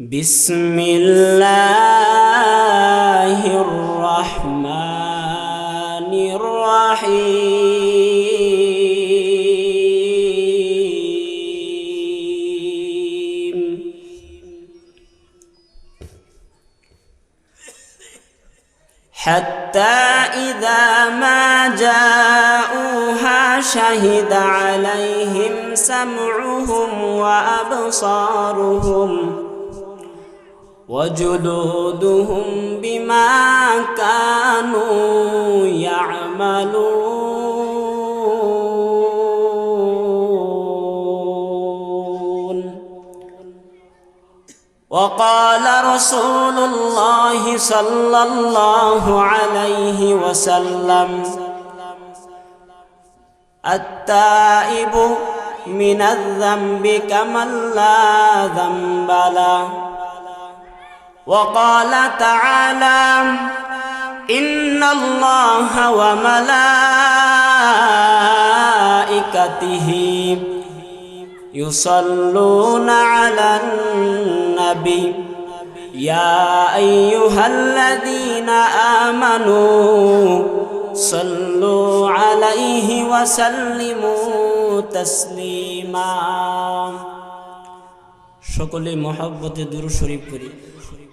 بسم الله الرحمن الرحيم. حتى إذا ما جاءوها شهد عليهم سمعهم وأبصارهم وجلودهم بما كانوا يعملون. وقال رسول الله صلى الله عليه وسلم التائب من الذنب كمن لا ذنب له. وقال تعالى إن الله وملائكته يصلون على النبي يا أيها الذين آمنوا صلوا عليه وسلموا تسليما সকলে মহাব্বতে দুরু শরীফ করি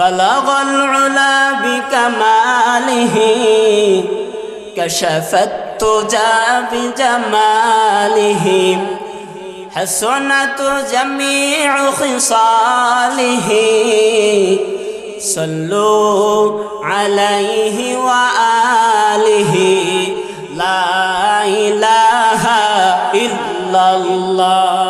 بلغ العلا بكماله كشف التجى بجماله. حسنت جميع خصاله صلوا عليه وآله. لا إله إلا الله.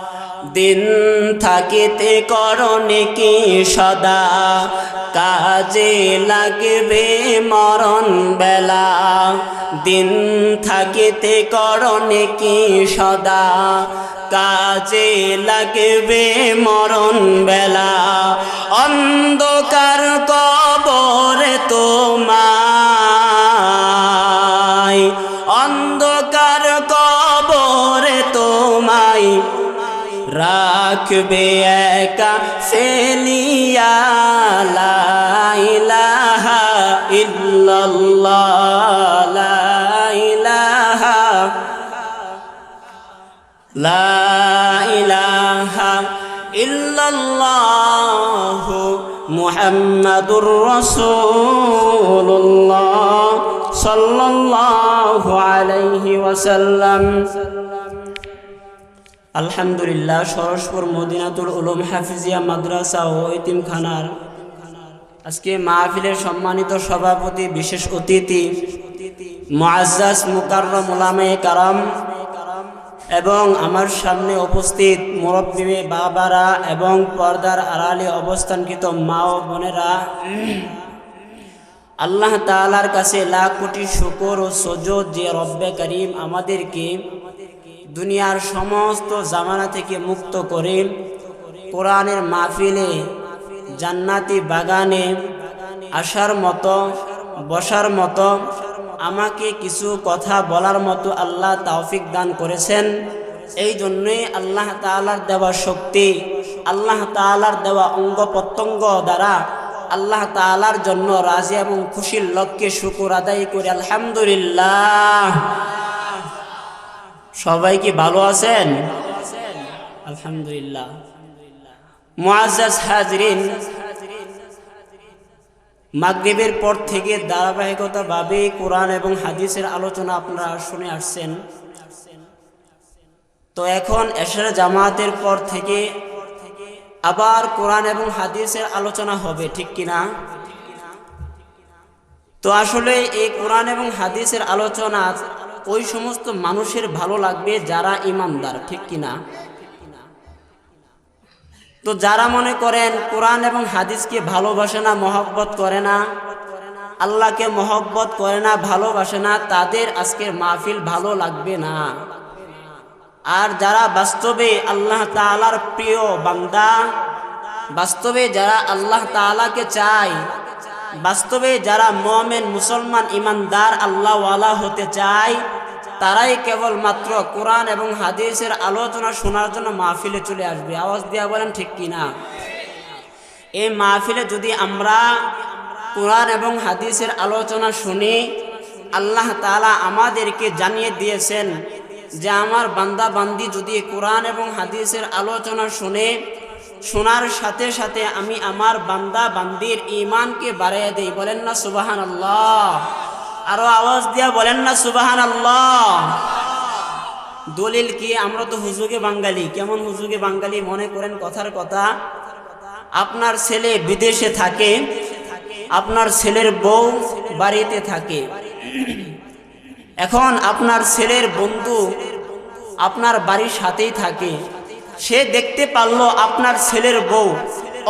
দিন থাকিতে করণে কি সদা? কাজে লাগবে মরণ বেলা। দিন থাকিতে করণে কি সদা? কাজে লাগবে মরণ বেলা। অন্ধকার কবরে তোমায় রাখবে একা ফেলিয়া লা ইলাহা ইল্লাল্লাহ, লা ইলাহা লা ইলাহা ইল্লাল্লাহ মুহাম্মাদুর রাসূলুল্লাহ সাল্লাল্লাহু আলাইহি ওয়াসাল্লাম। আলহামদুলিল্লাহ, সরসপুর মদিনাতুল উলুম হাফিজিয়া মাদ্রাসা ও ইতিমখানার আজকে মাহফিলের সম্মানিত সভাপতি, বিশেষ অতিথি, মুআজ্জাজ মুকাররম উলামে কারাম এবং আমার সামনে উপস্থিত মুরব্বী বাবারা এবং পর্দার আড়ালে অবস্থানকৃত মা ও বোনেরা, আল্লাহ তালার কাছে লাখ কোটি শুকর ও সজদ যে রব্বে করিম আমাদেরকে দুনিয়ার সমস্ত জামানা থেকে মুক্ত করে কোরআনের মাহফিলে, জান্নাতি বাগানে আসার মতো, বসার মতো, আমাকে কিছু কথা বলার মতো আল্লাহ তাওফিক দান করেছেন। এই জন্যই আল্লাহ তাআলার দেওয়া শক্তি, আল্লাহ তাআলার দেওয়া অঙ্গ প্রত্যঙ্গ দ্বারা আল্লাহ তাআলার জন্য রাজি এবং খুশির লক্ষ্যে শুকুর আদায় করে। আলহামদুলিল্লাহ। সবাই কি ভালো আছেন? আলহামদুলিল্লাহ। মাগরিবের পর থেকে ধারাবাহিকতাভাবে কোরআন এবং হাদিসের আলোচনা আপনারা শুনে আসছেন। তো এখন এশার জামাতের পর থেকে আবার কোরআন এবং হাদিসের আলোচনা হবে, ঠিক কিনা? তো আসলে এই কোরআন এবং হাদিসের আলোচনা ওই সমস্ত মানুষের ভালো লাগবে যারা ইমানদার, ঠিক কিনা? তো যারা মনে করেন কোরআন এবং হাদিসকে ভালোবাসে না, মহব্বত করে না, আল্লাহকে মহব্বত করে না, ভালোবাসে না, তাদের আজকের মাহফিল ভালো লাগবে না। আর যারা বাস্তবে আল্লাহ তাআলার প্রিয় বান্দা, বাস্তবে যারা আল্লাহ তাআলাকে চায় বাস্তবে যারা মমেন, মুসলমান, ইমানদার, আল্লাহওয়ালা হতে চায়, তারাই কেবলমাত্র কোরআন এবং হাদিসের আলোচনা শোনার জন্য মাহফিলে চলে আসবে। আওয়াজ দিয়া বলেন, ঠিক কিনা? এই মাহফিলে যদি আমরা কোরআন এবং হাদিসের আলোচনা শুনি, আল্লাহ তালা আমাদেরকে জানিয়ে দিয়েছেন যে আমার বান্দা বান্দি যদি কোরআন এবং হাদিসের আলোচনা শুনে শোনার সাথে সাথে আমি আমার বান্দা বান্দির ইমানকে বাড়িয়ে দেই। বলেন না সুবাহান আল্লাহ আরও আওয়াজ দিয়া বলেন না সুবাহান আল্লাহ দলিল কি? আমরা তো হুজুগে বাঙালি। কেমন হুজুগে বাঙালি মনে করেন কথার কথা? আপনার ছেলে বিদেশে থাকে, আপনার ছেলের বউ বাড়িতে থাকে। এখন আপনার ছেলের বন্ধু আপনার বাড়ির সাথেই থাকে। সে দেখতে পারল আপনার ছেলের বউ।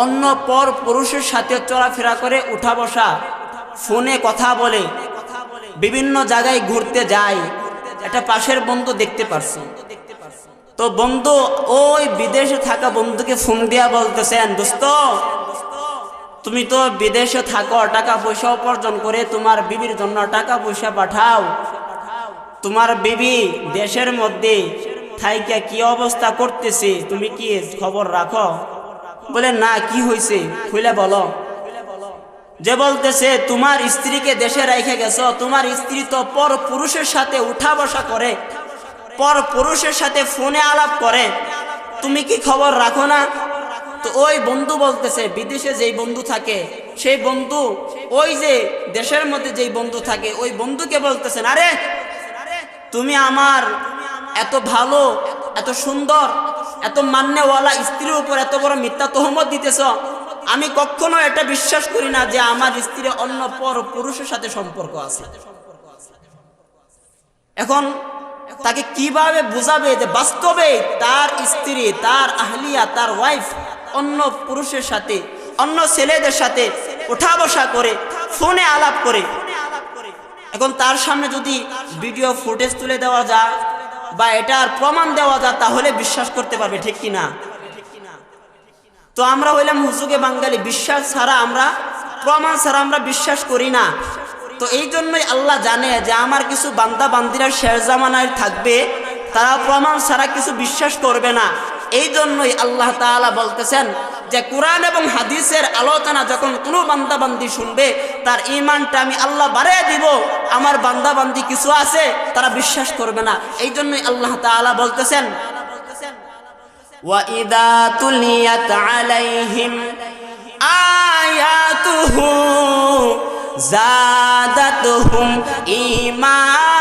অন্য পর পুরুষের সাথে চলাফেরা করে উঠা বসা। ফোনে কথা বলে। বিভিন্ন জায়গায় ঘুরতে যায়। এটা পাশের বন্ধু দেখতে পারছে। তো বন্ধু, ওই বিদেশে থাকা বন্ধুকে ফোন দিয়া বলতেছেন, দোস্ত, তুমি তো বিদেশে থাকো, টাকা পয়সা উপার্জন করে তোমার বিবির জন্য টাকা পয়সা পাঠাও। তোমার বিবি দেশের মধ্যে থাইকা কি অবস্থা করতেছে? তুমি কি খবর রাখো? বলে, না, কি হয়েছে খুলে বলো। যে বলতেছে, তোমার স্ত্রীকে দেশে রেখে গেছো। তোমার স্ত্রী তো পর পুরুষের সাথে উঠা বসা করে, পর পুরুষের সাথে ফোনে আলাপ করে। তুমি কি খবর রাখো না? তো ওই বন্ধু বলতেছে, বিদেশে যেই বন্ধু থাকে, সেই বন্ধু, ওই যে দেশের মধ্যে যেই বন্ধু থাকে, ওই বন্ধুকে বলতেছেন, আরে, তুমি আমার এত ভালো, এত সুন্দর, এত মান্যওয়ালা স্ত্রীর উপর এত বড় মিথ্যা তহমত দিতেছ। আমি কখনো এটা বিশ্বাস করি না যে আমার স্ত্রী অন্য পর পুরুষের সাথে সম্পর্ক আছে। এখন তাকে কীভাবে বুঝাবে যে বাস্তবে তার স্ত্রী, তার আহলিয়া, তার ওয়াইফ অন্য পুরুষের সাথে, অন্য ছেলেদের সাথে ওঠা বসা করে, ফোনে আলাপ করে। এখন তার সামনে যদি ভিডিও ফুটেজ তুলে দেওয়া যায় বা এটার প্রমাণ দেওয়া যায়, তাহলে বিশ্বাস করতে পারবে, ঠিক কি না? তো আমরা হইলাম হুজুগে বাঙালি, বিশ্বাস ছাড়া আমরা, প্রমাণ ছাড়া আমরা বিশ্বাস করি না। তো এই জন্যই আল্লাহ জানে যে আমার কিছু বান্দা বান্দিরা শেষ জামানায় থাকবে, তারা প্রমাণ ছাড়া কিছু বিশ্বাস করবে না। এই জন্যই আল্লাহ তাআলা বলতেছেন যে কোরআন এবং হাদিসের আলোচনা যখন কোনো বান্দা বান্দি শুনবে, তার ইমানটা আমি আল্লাহ বাড়িয়ে দিব। আমার বান্দা বান্দি কিছু আছে তারা বিশ্বাস করবে না এই জন্যই আল্লাহ তাআলা বলতেছেন وَإِذَا تُلِيَتْ عَلَيْهِمْ آيَاتُهُ زَادَتْهُمْ إِيمَانًا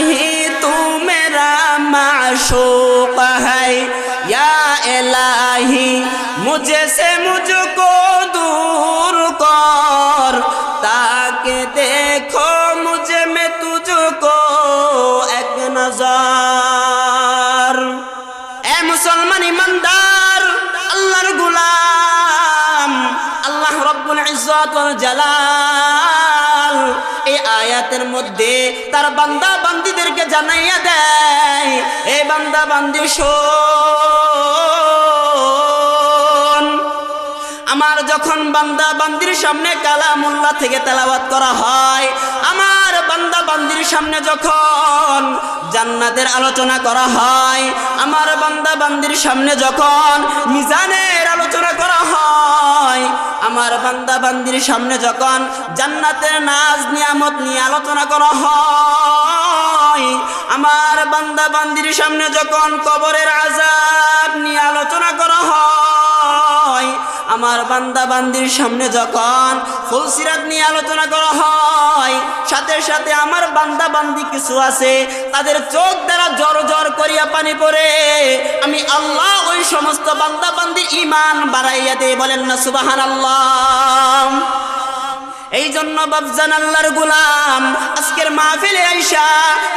নাহি তু মেরা মাশোক হাই এলাহি মুঝে সে মুঝকো দূর কর তাকে দেখো মুঝে মে তুঝকো এক নজর এ মুসলমান ইমানদার আল্লাহর গুলাম আল্লাহ রব্বুল ইজ্জত ওয়াল জালাল এই আয়াতের মধ্যে তার বান্দা বান্দিদেরকে জানাইয়া দেয় এই বান্দা বান্দি আমার যখন বান্দা বান্দির সামনে কালামুল্লা থেকে তেলাবাদ করা হয়, আমার বান্দা বান্দির সামনে যখন জান্নাতের আলোচনা করা হয়। আমার বান্দা বান্দির সামনে যখন মিজানের আলোচনা করা হয়, আমার বান্দা বান্দির সামনে যখন জান্নাতের নাজ, নিয়ামত নিয়ে আলোচনা করা হয়, আমার বান্দা বান্দির সামনে যখন কবরের আজাব নিয়ে আমার বান্দা বান্দির সামনে যখন ফুলসিরাত নিয়ে আলোচনা করা হয়, সাথে সাথে আমার বান্দা বান্দি কিছু আছে, তাদের চোখ দ্বারা জর জর করিয়া পানি পড়ে। আমি আল্লাহ ওই সমস্ত বান্দা বান্দির ইমান বাড়াইয়া বলেন না সুবাহান আল্লাহ এই জন্য বাবজান আল্লাহর গুলাম, আজকের মাহফিলে আইসা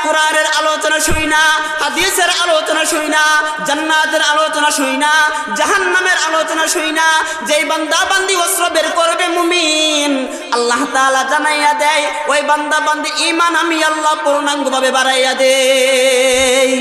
কোরআনের আলোচনা শুই না, হাদিসের আলোচনা শুই না, জান্নাতের আলোচনা শুই না, জাহান্নামের আলোচনা শুই না, যেই বান্দা বান্দি অস্ত্র বের করবে মুমিন, আল্লাহ তাআলা জানাইয়া দেয়, ওই বান্দা বান্দি ইমান আমি আল্লাহ পূর্ণাঙ্গভাবে বাড়াইয়া দেই।